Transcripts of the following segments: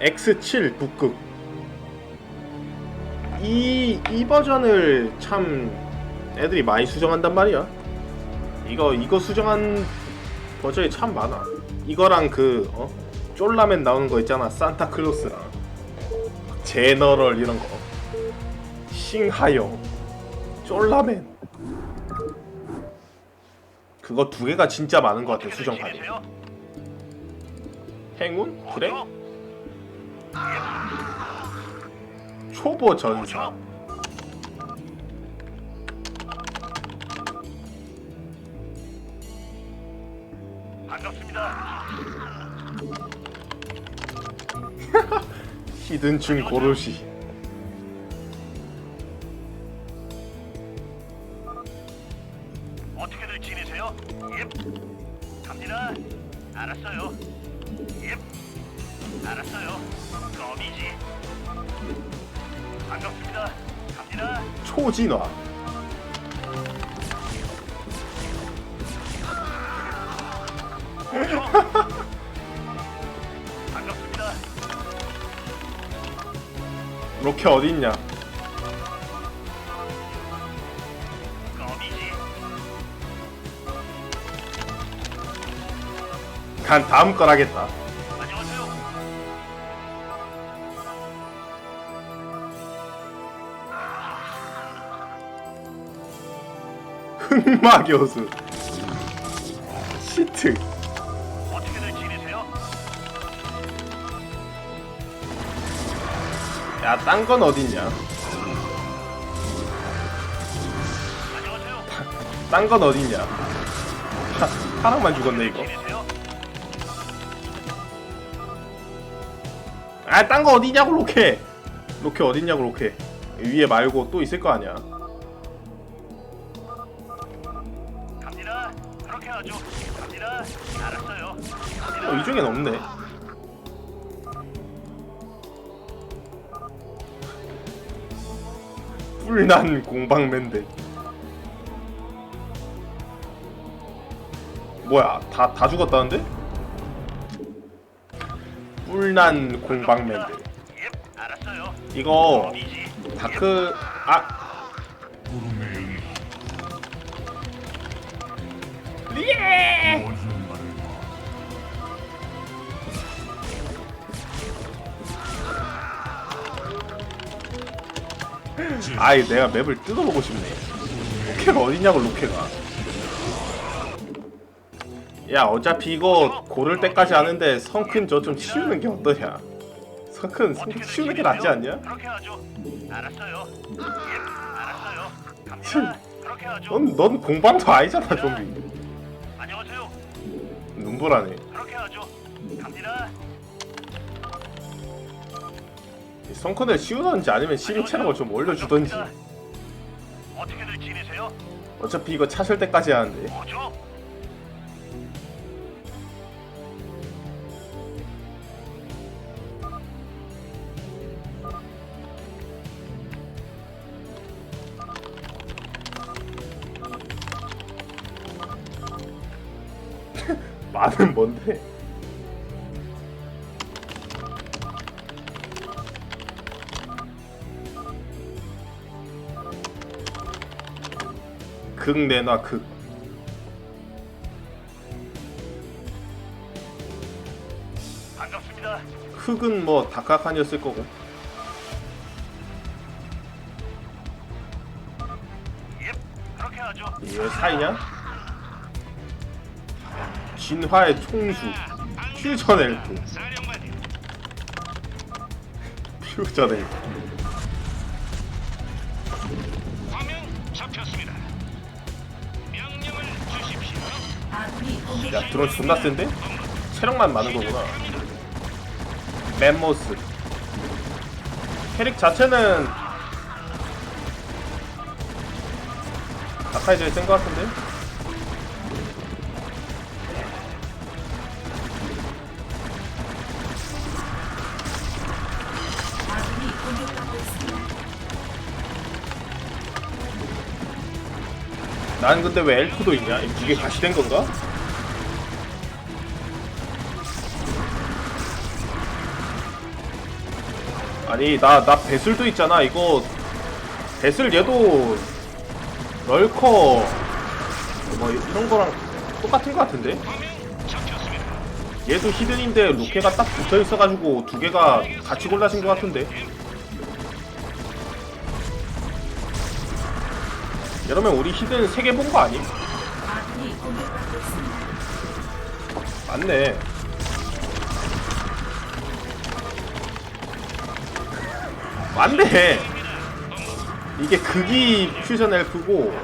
X7 북극 이, 이 버전을 참 애들이 많이 수정한단 말이야 이거 이거 수정한 버전이 참 많아 이거랑 그 어? 쫄라맨 나오는 거 있잖아 산타클로스랑 제너럴 이런 거 싱하여 쫄라맨 그거 두 개가 진짜 많은 것 같아 수정판이? 행운? 그래? 초보 전사 반갑습니다. 히든층 고르시 어떻게들 지내세요? 예. 갑니다. 알았어요. 예. 알았어요. 껌이지. 반갑습니다. 갑니다. 초진화? 반갑습니다. 로켓 어딨냐 껌이지. 간 다음 걸 하겠다 흑마 교수. 시트. 어떻게들 지내세요? 야 딴 건 어딨냐? 안녕하세요. 딴 건 어딨냐? 하, 하나만 죽었네 이거. 지내세요? 아 딴 거 어디냐고 로켓. 로켓 어딨냐고 로켓. 위에 말고 또 있을 거 아니야 그렇게 하죠. 갑니다. 알았어요. 갑니다. 어, 이 중엔 없네 뿔난 공방맨들 뭐야 다 다 죽었다는데? 뿔난 공방맨들 예. 이거. 다크 아 예! 아이 내가 맵을 뜯어보고 싶네 로켓가 어딨냐고 로켓가 야 어차피 이거 고를 때까지 하는데 성큰 저 좀 치우는 게 어떠냐 성큰 성큰 치우는 게? 낫지 않냐? 그렇게 하죠. 알았어요. 예. 알았어요. 갑니다. 그렇게 하죠. 넌, 넌 공방도 아니잖아 좀비. 눈보라네 그렇게 하죠. 갑니다. 성큰을 치우던지 아니면 시민 체력을 좀 올려주던지 어떻게들 지내세요? 어차피 이거 차실 때까지 하는데 뭐죠? 많은 뭔데 극 내놔 극 반갑습니다. 흑은 뭐 다카칸이었을 거고 예. 그렇게 하죠. 이게 사이냐? 진화의 총수 퓨전 엘프. 퓨전 엘프. 야 드론 존나 센데? 체력만 많은 거구나 멤모스 캐릭 자체는 아카이 제일 센거 같은데? 난 근데 왜 엘프도 있냐? 이게 가시된 건가? 아니 나 나 배슬도 있잖아 이거 배슬 얘도 럴커 뭐 이런 거랑 똑같은 거 같은데. 얘도 히든인데 로케가 딱 붙어 있어가지고 두 개가 같이 골라진 거 같은데 이러면 우리 히든 세개본거 있습니다. 맞네. 맞네. 이게 극이 퓨전 엘프고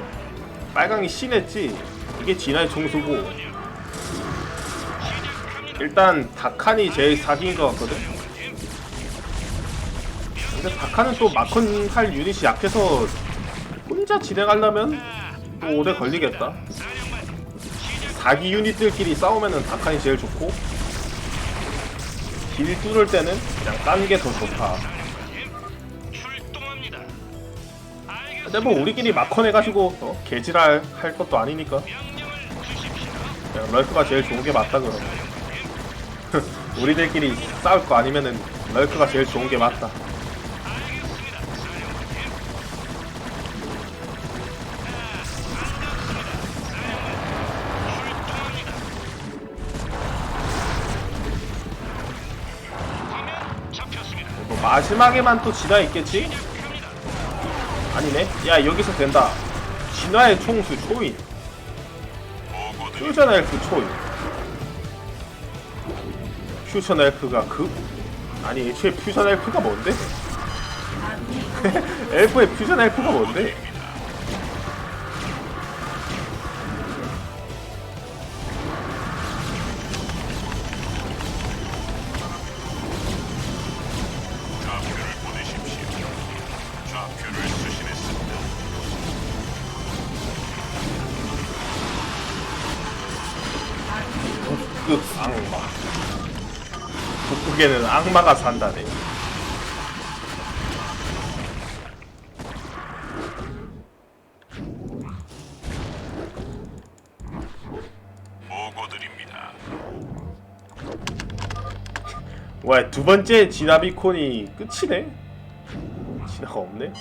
빨강이 신했지. 이게 진화의 총수고. 일단 다칸이 제일 사기인 것 같거든? 근데 다칸은 또 마컨 할 유닛이 약해서 혼자 진행하려면 또 오래 걸리겠다 사기 유닛들끼리 싸우면은 다칸이 제일 좋고 길 뚫을 때는 그냥 딴 게 더 좋다. 근데 뭐 우리끼리 마컨 해가지고 어, 개지랄 할 것도 아니니까. 그냥 럴크가 제일 좋은 게 맞다 그럼 우리들끼리 싸울 거 아니면은 럴크가 제일 좋은 게 맞다 마지막에만 또 진화 있겠지? 아니네 야 여기서 된다 진화의 총수 초인 퓨전 엘프 초인 퓨전 엘프가 그? 아니 애초에 퓨전 엘프가 뭔데? 엘프의 퓨전 엘프가 뭔데? 북극 악마 북극에는 악마가 산다네 보고드립니다. 와 두 번째 진화비콘이 끝이네? 진화가 없네?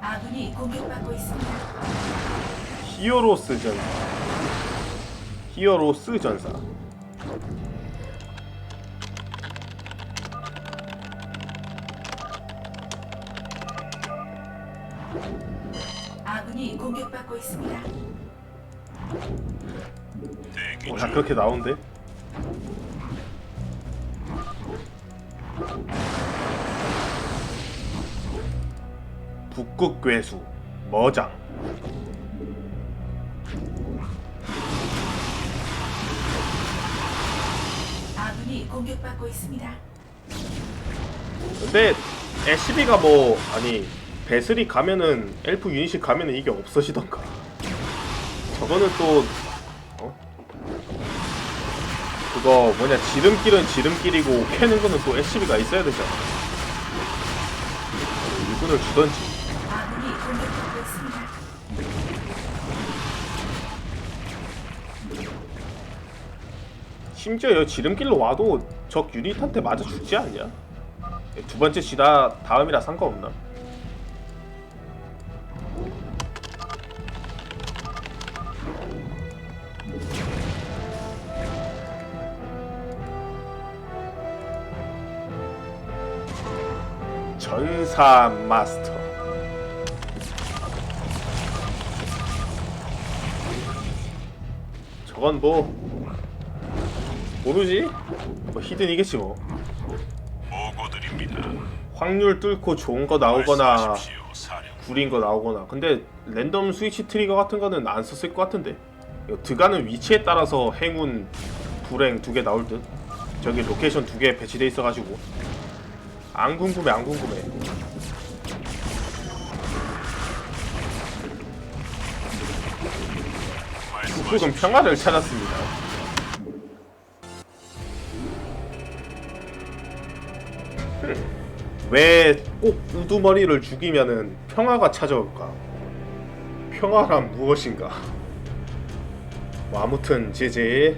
아군이 공격받고 있습니다. 히어로스 전사 히어로스 전사 아군이 공격받고 있습니다. 대기 어, 다 그렇게 나온대? 북극 괴수 머장 공격받고 있습니다. 근데 애쉬비가 뭐 아니 베슬이 가면은 엘프 유닛이 가면은 이게 없어지던가 저거는 또 어? 그거 뭐냐 지름길은 지름길이고 캐는 거는 또 애쉬비가 있어야 되잖아 일꾼을 주던지 심지어 여 지름길로 와도 적 유닛한테 맞아 죽지 않냐? 두 번째 시다 다음이라 상관없나? 전사 마스터 저건 뭐 모르지? 뭐 히든이겠지 뭐. 보고드립니다. 확률 뚫고 좋은 거 나오거나 말씀하십시오, 사령. 구린 거 나오거나. 근데 랜덤 스위치 트리거 같은 거는 안 썼을 것 같은데. 이거 들어가는 위치에 따라서 행운 불행 두 개 나올 듯. 저기 로케이션 두 개 배치돼 있어가지고. 안 궁금해 안 궁금해. 북극은 평화를 찾았습니다 왜 꼭 우두머리를 죽이면은 평화가 찾아올까? 평화란 무엇인가? 뭐 아무튼 제제